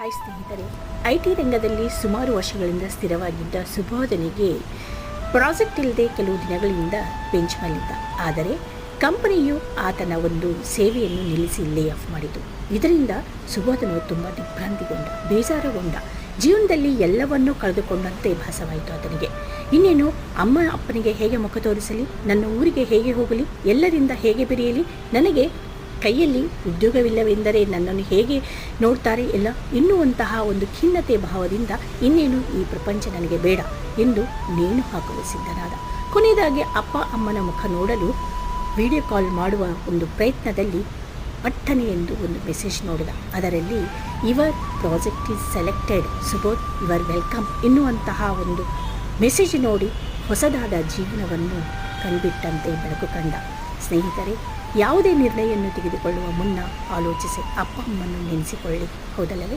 Hi ಸ್ನೇಹಿತರೆ. I T ರಂಗದಲ್ಲಿ ಸುಮಾರು ವರ್ಷಗಳಿಂದ ಸ್ಥಿರವಾಗಿದ್ದ ಸುಬೋಧನಿಗೆ ಪ್ರಾಜೆಕ್ಟ್ ಇಲ್ಲದೆ ಕೆಲವು ದಿನಗಳಿಂದ ಬೆಂಚ್ ಮೇಲಿದ್ದ. ಆದರೆ ಕಂಪನಿಯು ಆತನ ಒಂದು ಸೇವೆಯನ್ನು ನಿಲ್ಲಿಸಿ ಲೇ ಆಫ್ ಮಾಡಿತು. ಇದರಿಂದ ಸುಬೋಧನು ತುಂಬ ದಿಗ್ಭ್ರಾಂತಿಗೊಂಡ, ಬೇಜಾರುಗೊಂಡ, ಜೀವನದಲ್ಲಿ ಎಲ್ಲವನ್ನೂ ಕಳೆದುಕೊಂಡಂತೆ ಭಾಸವಾಯಿತು ಆತನಿಗೆ. ಇನ್ನೇನು, ಅಮ್ಮ ಅಪ್ಪನಿಗೆ ಹೇಗೆ ಮುಖ ತೋರಿಸಲಿ, ನನ್ನ ಊರಿಗೆ ಹೇಗೆ ಹೋಗಲಿ, ಎಲ್ಲರಿಂದ ಹೇಗೆ ಬೆರೆಯಲಿ, ನನಗೆ ಕೈಯಲ್ಲಿ ಉದ್ಯೋಗವಿಲ್ಲವೆಂದರೆ ನನ್ನನ್ನು ಹೇಗೆ ನೋಡ್ತಾರೆ ಎಲ್ಲ ಎನ್ನುವಂತಹ ಒಂದು ಖಿನ್ನತೆ ಭಾವದಿಂದ ಇನ್ನೇನು ಈ ಪ್ರಪಂಚ ನನಗೆ ಬೇಡ ಎಂದು ನೇಣು ಹಾಕಲು ಸಿದ್ಧನಾದ. ಕೊನೆಯದಾಗಿ ಅಪ್ಪ ಅಮ್ಮನ ಮುಖ ನೋಡಲು ವಿಡಿಯೋ ಕಾಲ್ ಮಾಡುವ ಒಂದು ಪ್ರಯತ್ನದಲ್ಲಿ ಪಟ್ಟನೆ ಎಂದು ಒಂದು ಮೆಸೇಜ್ ನೋಡಿದ. ಅದರಲ್ಲಿ, your project is selected, Subodh, your welcome ಎನ್ನುವಂತಹ ಒಂದು ಮೆಸೇಜ್ ನೋಡಿ ಹೊಸದಾದ ಜೀವನವನ್ನು ಕಣ್ಬಿಟ್ಟಂತೆ ಬೆಳಕು ಕಂಡ. ಸ್ನೇಹಿತರೆ ಯಾವುದೇ ನಿರ್ಣಯವನ್ನು ತೆಗೆದುಕೊಳ್ಳುವ ಮುನ್ನ ಆಲೋಚಿಸಿ ಅಪ್ಪ ಅಮ್ಮನ್ನು ನೆನೆಸಿಕೊಳ್ಳಿ ಹೌದಲ್ಲವೇ?